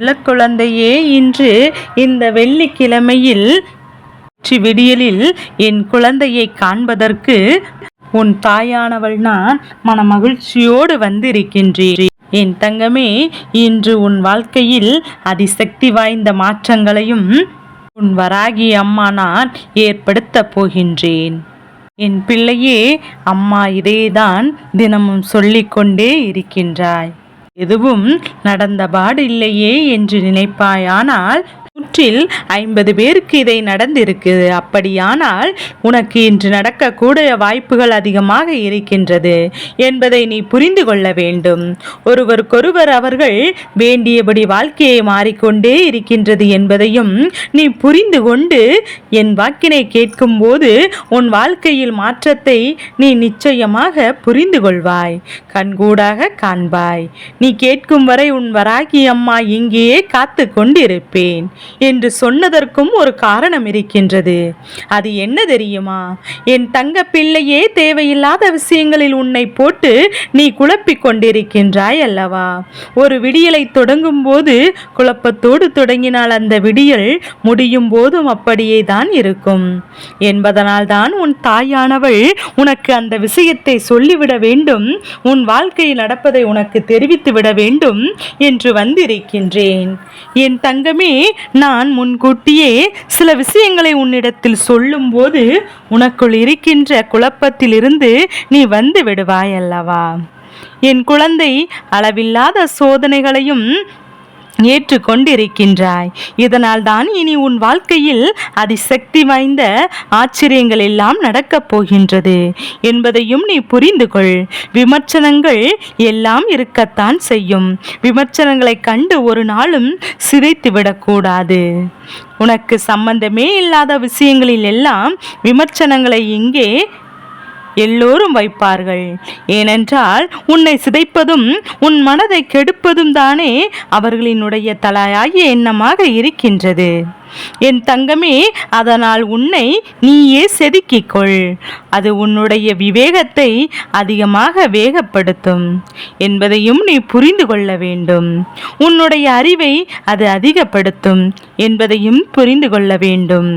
குழந்தையே இன்று இந்த வெள்ளிக்கிழமையில் விடியலில் என் குழந்தையை காண்பதற்கு உன் தாயானவள் நான் மன மகிழ்ச்சியோடு வந்திருக்கின்றேன். என் தங்கமே இன்று உன் வாழ்க்கையில் அதிசக்தி வாய்ந்த மாற்றங்களையும் உன் வராகி அம்மா நான் ஏற்படுத்தப் போகின்றேன். என் பிள்ளையே அம்மா இதேதான் தினமும் சொல்லிக்கொண்டே இருக்கின்றாய். எதுவும் நடந்தபாடு இல்லையே என்று நினைப்பாயானால் நூற்றில் ஐம்பது பேருக்கு இதை நடந்திருக்கு அப்படியானால் உனக்கு இன்று நடக்கக்கூடிய வாய்ப்புகள் அதிகமாக இருக்கின்றது என்பதை நீ புரிந்து கொள்ள வேண்டும். ஒருவருக்கொருவர் அவர்கள் வேண்டியபடி வாழ்க்கையை மாறிக்கொண்டே இருக்கின்றது என்பதையும் நீ புரிந்து கொண்டு என் வாக்கினை கேட்கும்போது உன் வாழ்க்கையில் மாற்றத்தை நீ நிச்சயமாக புரிந்து கொள்வாய். கண்கூடாக காண்பாய். நீ கேட்கும் வரை உன் வராகி அம்மா இங்கேயே காத்து கொண்டிருப்பேன் என்று சொன்னதற்கும் ஒரு காரணம் இருக்கின்றது. அது என்ன தெரியுமா? என் தங்க பிள்ளையே தேவையில்லாத விஷயங்களில் உன்னை போட்டு நீ குழப்பிக் கொண்டிருக்கின்றாய் அல்லவா? ஒரு விடியலை தொடங்கும் போது குழப்பத்தோடு தொடங்கினால் அந்த விடியல் முடியும் போதும் அப்படியே தான் இருக்கும். என்பதனால் தான் உன் தாயானவள் உனக்கு அந்த விஷயத்தை சொல்லிவிட வேண்டும். உன் வாழ்க்கையில் நடப்பதை உனக்கு தெரிவித்து விட வேண்டும் என்று வந்திருக்கின்றேன். என் தங்கமே நான் முன்கூட்டியே சில விஷயங்களை உன்னிடத்தில் சொல்லும்போது உனக்குள் இருக்கின்ற குழப்பத்திலிருந்து நீ வந்து விடுவாய் அல்லவா என் குழந்தை அளவில்லாத சோதனைகளையும் ஏற்றுக்கொண்டிருக்கின்றாய். இதனால் தான் இனி உன் வாழ்க்கையில் அதிசக்தி வாய்ந்த ஆச்சரியங்கள் எல்லாம் நடக்கப் போகின்றது. என்பதையும் நீ புரிந்து கொள். விமர்சனங்கள் எல்லாம் இருக்கத்தான் செய்யும். விமர்சனங்களை கண்டு ஒரு நாளும் சிதைத்து விடக்கூடாது. உனக்கு சம்பந்தமே இல்லாத விஷயங்களில் எல்லாம் விமர்சனங்களை இங்கே எல்லோரும் வைப்பார்கள். ஏனென்றால் உன்னை சிதைப்பதும் உன் மனதை கெடுப்பதும் தானே அவர்களினுடைய தலையாகிய எண்ணமாக இருக்கின்றது. என் தங்கமே அதனால் உன்னை நீயே செதுக்கிக் கொள் அது உன்னுடைய விவேகத்தை அதிகமாக வேகப்படுத்தும் என்பதையும் நீ புரிந்து கொள்ள வேண்டும். உன்னுடைய அறிவை அது அதிகப்படுத்தும் என்பதையும் புரிந்து கொள்ள வேண்டும்.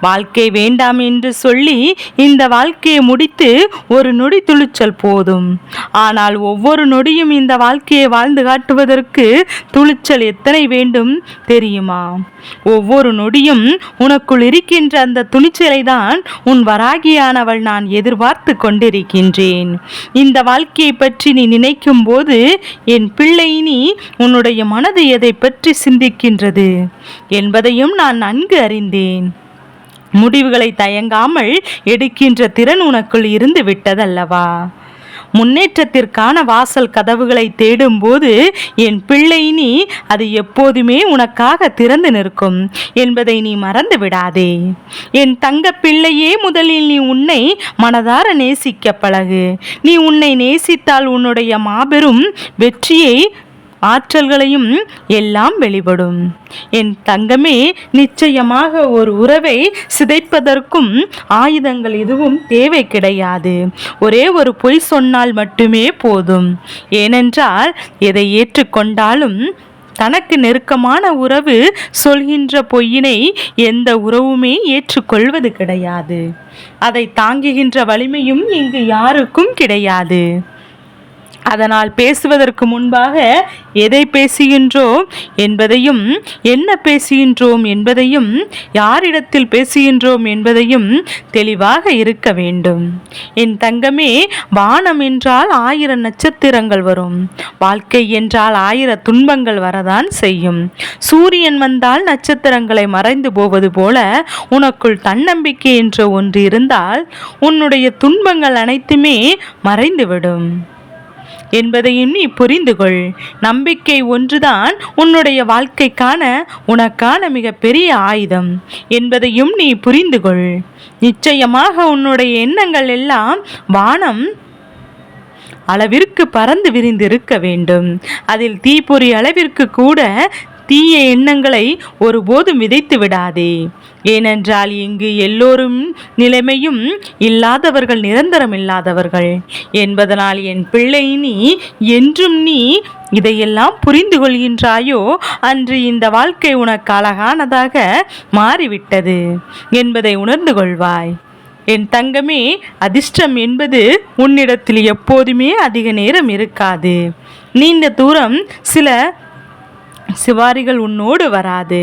வாழ்க்கை வேண்டாம் என்று சொல்லி இந்த வாழ்க்கையை முடித்து ஒரு நொடி துளிச்சல் போதும். ஆனால் ஒவ்வொரு நொடியும் இந்த வாழ்க்கையை வாழ்ந்து காட்டுவதற்கு துளிச்சல் எத்தனை வேண்டும் தெரியுமா? ஒவ்வொரு நொடியும் உனக்குள் இருக்கின்ற அந்த துணிச்சலை தான் உன் வராகியானவள் நான் எதிர்பார்த்து கொண்டிருக்கின்றேன். இந்த வாழ்க்கையை பற்றி நீ நினைக்கும் போது என் பிள்ளை நீ உன்னுடைய மனது எதை பற்றி சிந்திக்கின்றது என்பதையும் நான் நன்கு அறிந்தேன். முடிவுகளை தயங்காமல் எடுக்கின்ற திறன் உனக்குள் இருந்து விட்டதல்லவா? முன்னேற்றத்திற்கான வாசல் கதவுகளை தேடும்போது என் பிள்ளை நீ அது எப்போதுமே உனக்காக திறந்து நிற்கும் என்பதை நீ மறந்து விடாதே. என் தங்க பிள்ளையே முதலில் நீ உன்னை மனதார நேசிக்க பழகு. நீ உன்னை நேசித்தால் உன்னுடைய மாபெரும் வெற்றியை ஆற்றல்களையும் எல்லாம் வெளிப்படும். என் தங்கமே நிச்சயமாக ஒரு உறவை சிதைப்பதற்கும் ஆயுதங்கள் எதுவும் தேவை கிடையாது. ஒரே ஒரு பொய் சொன்னால் மட்டுமே போதும். ஏனென்றால் எதை ஏற்றுக்கொண்டாலும் தனக்கு நெருக்கமான உறவு சொல்கின்ற பொய்யினை எந்த உறவுமே ஏற்றுக்கொள்வது கிடையாது. அதை தாங்குகின்ற வலிமையும் இங்கு யாருக்கும் கிடையாது. அதனால் பேசுவதற்கு முன்பாக எதை பேசுகின்றோம் என்பதையும் என்ன பேசுகின்றோம் என்பதையும் யாரிடத்தில் பேசுகின்றோம் என்பதையும் தெளிவாக இருக்க வேண்டும். என் தங்கமே வானம் என்றால் ஆயிரம் நட்சத்திரங்கள் வரும். வாழ்க்கை என்றால் ஆயிர துன்பங்கள் வரதான் செய்யும். சூரியன் வந்தால் நட்சத்திரங்களை மறைந்து போவது போல உனக்குள் தன்னம்பிக்கை என்ற ஒன்று இருந்தால் உன்னுடைய துன்பங்கள் அனைத்துமே மறைந்துவிடும். என்பதையும் நீ புரிந்து கொள் நம்பிக்கை ஒன்றுதான் உன்னுடைய வாழ்க்கைக்கான உனக்கான மிகப்பெரிய ஆயுதம் என்பதையும் நீ புரிந்து கொள் நிச்சயமாக உன்னுடைய எண்ணங்கள் எல்லாம் வானம் அளவிற்கு பறந்து விரிந்திருக்க வேண்டும். அதில் தீப்பொறி அளவிற்கு கூட தீய எண்ணங்களை ஒருபோதும் விதைத்து விடாதே. ஏனென்றால் இங்கு எல்லோரும் நிலைமையும் இல்லாதவர்கள் நிரந்தரம் இல்லாதவர்கள். என்பதனால் என் பிள்ளை நீ என்றும் நீ இதையெல்லாம் புரிந்து கொள்கின்றாயோ? அன்று இந்த வாழ்க்கை உனக்கு அழகானதாக மாறிவிட்டது என்பதை உணர்ந்து கொள்வாய். என் தங்கமே அதிர்ஷ்டம் என்பது உன்னிடத்தில் எப்போதுமே அதிக நேரம் இருக்காது. நீண்ட தூரம் சில சிவாரிகள் உன்னோடு வராது.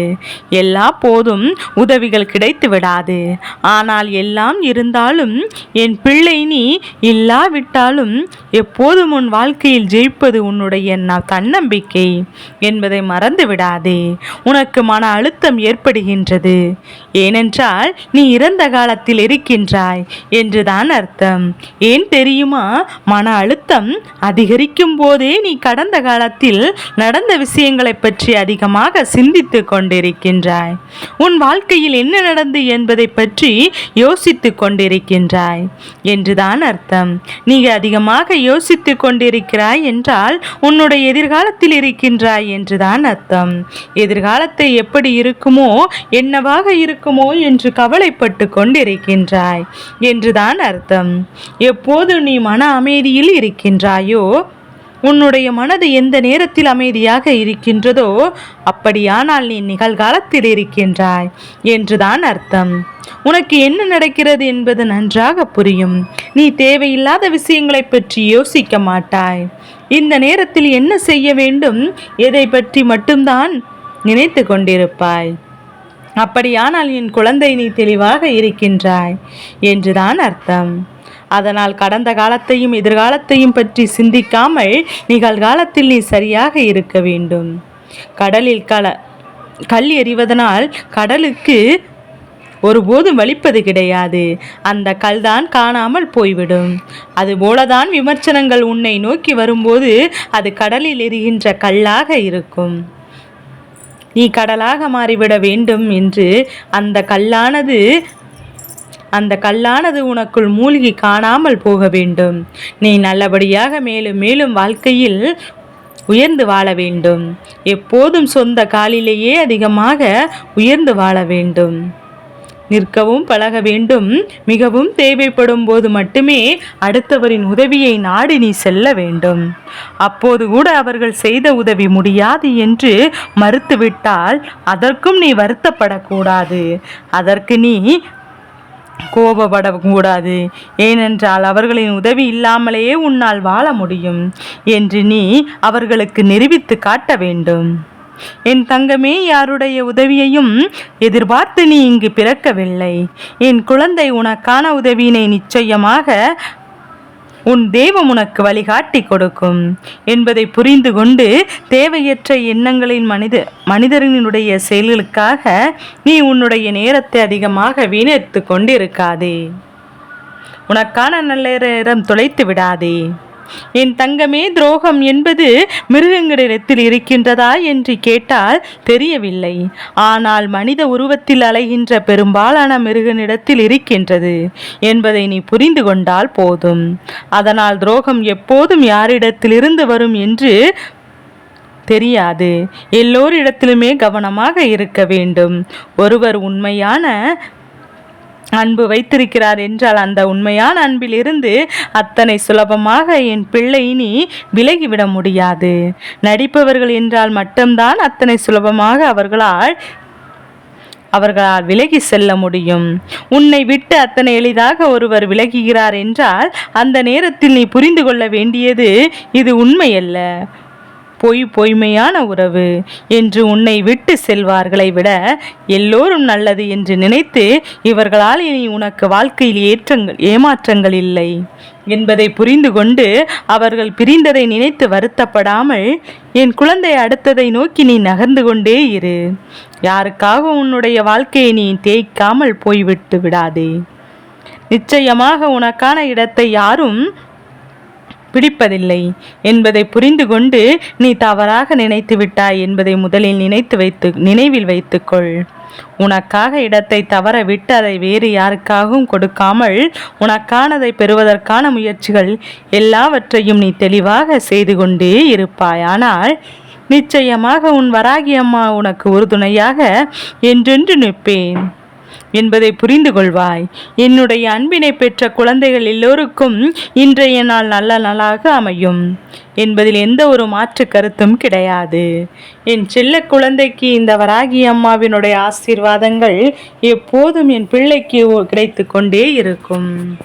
எல்லா போதும் உதவிகள் கிடைத்து விடாது. ஆனால் எல்லாம் இருந்தாலும் என் பிள்ளை நீ இல்லாவிட்டாலும் எப்போதும் உன் வாழ்க்கையில் ஜெயிப்பது உன்னுடைய நான் தன்னம்பிக்கை என்பதை மறந்து விடாதே. உனக்கு மன அழுத்தம் ஏற்படுகின்றது. ஏனென்றால் நீ இறந்த காலத்தில் இருக்கின்றாய் என்றுதான் அர்த்தம். ஏன் தெரியுமா? மன அழுத்தம் அதிகரிக்கும் போதே நீ கடந்த காலத்தில் நடந்த விஷயங்களை பற்றி பற்றி அதிகமாக சிந்தித்து கொண்டிருக்கின்றாய். உன் வாழ்க்கையில் என்ன நடந்து என்பதை பற்றி யோசித்து கொண்டிருக்கின்றாய் என்றுதான் அர்த்தம். நீ அதிகமாக யோசித்து கொண்டிருக்கிறாய் என்றால் உன்னுடைய எதிர்காலத்தில் இருக்கின்றாய் என்றுதான் அர்த்தம். எதிர்காலத்தை எப்படி இருக்குமோ என்னவாக இருக்குமோ என்று கவலைப்பட்டு கொண்டிருக்கின்றாய் என்றுதான் அர்த்தம். எப்போது நீ மன அமைதியில் இருக்கின்றாயோ உன்னுடைய மனது எந்த நேரத்தில் அமைதியாக இருக்கின்றதோ அப்படியானால் நீ நிகழ்காலத்தில் இருக்கின்றாய் என்றுதான் அர்த்தம். உனக்கு என்ன நடக்கிறது என்பது நன்றாக புரியும். நீ தேவையில்லாத விஷயங்களை பற்றி யோசிக்க மாட்டாய். இந்த நேரத்தில் என்ன செய்ய வேண்டும்? எதை பற்றி மட்டும்தான் நினைத்து கொண்டிருப்பாய். அப்படியானால் என் குழந்தை நீ தெளிவாக இருக்கின்றாய் என்றுதான் அர்த்தம். அதனால் கடந்த காலத்தையும் எதிர்காலத்தையும் பற்றி சிந்திக்காமல் நிகழ்காலத்தில் நீ சரியாக இருக்க வேண்டும். கடலில் கல கல் எறிவதனால் கடலுக்கு ஒருபோதும் வலிப்பது கிடையாது. அந்த கல்தான் காணாமல் போய்விடும். அதுபோலதான் விமர்சனங்கள் உன்னை நோக்கி வரும்போது அது கடலில் எரிகின்ற கல்லாக இருக்கும். நீ கடலாக மாறிவிட வேண்டும் என்று அந்த கல்லானது அந்த கல்லானது உனக்குள் மூழ்கி காணாமல் போக வேண்டும். நீ நல்லபடியாக மேலும் மேலும் வாழ்க்கையில் உயர்ந்து வாழ வேண்டும். எப்போதும் சொந்த காலிலேயே அதிகமாக உயர்ந்து வாழ வேண்டும். நிற்கவும் பழக வேண்டும். மிகவும் தேவைப்படும் போது மட்டுமே அடுத்தவரின் உதவியை நாடி நீ செல்ல வேண்டும். அப்போது கூட அவர்கள் செய்த உதவி முடியாது என்று மறுத்துவிட்டால் அதற்கும் நீ வருத்தப்படக்கூடாது. அதற்கு நீ கோபப்படக்கூடாது. ஏனென்றால் அவர்களின் உதவி இல்லாமலேயே உன்னால் வாழ முடியும் என்று நீ அவர்களுக்கு நிரூபித்து காட்ட வேண்டும். என் தங்கமே யாருடைய உதவியையும் எதிர்பார்த்து நீ இங்கு பிறக்கவில்லை. என் குழந்தை உனக்கான உதவியினை நிச்சயமாக உன் தெய்வம் உனக்கு வழிகாட்டி கொடுக்கும். என்பதை புரிந்து கொண்டு தேவையற்ற எண்ணங்களின் மனித மனிதர்களினுடைய செயல்களுக்காக நீ உன்னுடைய நேரத்தை அதிகமாக வீணடித்து கொண்டிருக்காதே. உனக்கான நல்ல நேரம் தொலைத்து விடாதே. என் தங்கமே துரோகம் என்பது மிருகங்களிடத்தில் இருக்கின்றதா என்று கேட்டால் தெரியவில்லை. ஆனால் மனித உருவத்தில் அலைகின்ற பெரும்பாலான மிருகனிடத்தில் இருக்கின்றது என்பதை நீ புரிந்து கொண்டால் போதும். அதனால் துரோகம் எப்போதும் யாரிடத்திலிருந்து வரும் என்று தெரியாது. எல்லோரிடத்திலுமே கவனமாக இருக்க வேண்டும். ஒருவர் உண்மையான அன்பு வைத்திருக்கிறார் என்றால் அந்த உண்மையான அன்பிலிருந்து அத்தனை சுலபமாக என் பிள்ளை நீ விலகிவிட முடியாது. நடிப்பவர்கள் என்றால் மட்டும்தான் அத்தனை சுலபமாக அவர்களால் அவர்களால் விலகி செல்ல முடியும். உன்னை விட்டு அத்தனை எளிதாக ஒருவர் விலகுகிறார் என்றால் அந்த நேரத்தில் நீ புரிந்து கொள்ள வேண்டியது இது உண்மையல்ல. பொய் பொய்மையான உறவு என்று உன்னை விட்டு செல்வார்களை விட எல்லோரும் நல்லது என்று நினைத்து இவர்களால் இனி உனக்கு வாழ்க்கையில் ஏற்றங்கள் ஏமாற்றங்கள் இல்லை. என்பதை புரிந்து கொண்டு அவர்கள் பிரிந்ததை நினைத்து வருத்தப்படாமல் என் குழந்தை அடுத்ததை நோக்கி நீ நகர்ந்து கொண்டே இரு. யாருக்காக உன்னுடைய வாழ்க்கையை நீ தேய்க்காமல் போய்விட்டு விடாதே. நிச்சயமாக உனக்கான இடத்தை யாரும் பிடிப்பதில்லை என்பதை புரிந்து கொண்டு நீ தவறாக நினைத்து விட்டாய் என்பதை முதலில் நினைத்து வைத்து நினைவில் வைத்துக்கொள். உனக்காக இடத்தை தவற விட்டு அதை வேறு யாருக்காகவும் கொடுக்காமல் உனக்கானதை பெறுவதற்கான முயற்சிகள் எல்லாவற்றையும் நீ தெளிவாக செய்து கொண்டே இருப்பாய். ஆனால் நிச்சயமாக உன் வராகி அம்மா உனக்கு உறுதுணையாக என்றென்று நிற்பேன். என்பதை புரிந்து கொள்வாய். என்னுடைய அன்பினை பெற்ற குழந்தைகள் எல்லோருக்கும் இன்றைய நாள் நல்ல நாளாக அமையும். என்பதில் எந்த ஒரு மாற்று கருத்தும் கிடையாது. என் செல்ல குழந்தைக்கு இந்த வராகி அம்மாவினுடைய ஆசீர்வாதங்கள் எப்போதும் என் பிள்ளைக்கு கிடைத்து கொண்டே இருக்கும்.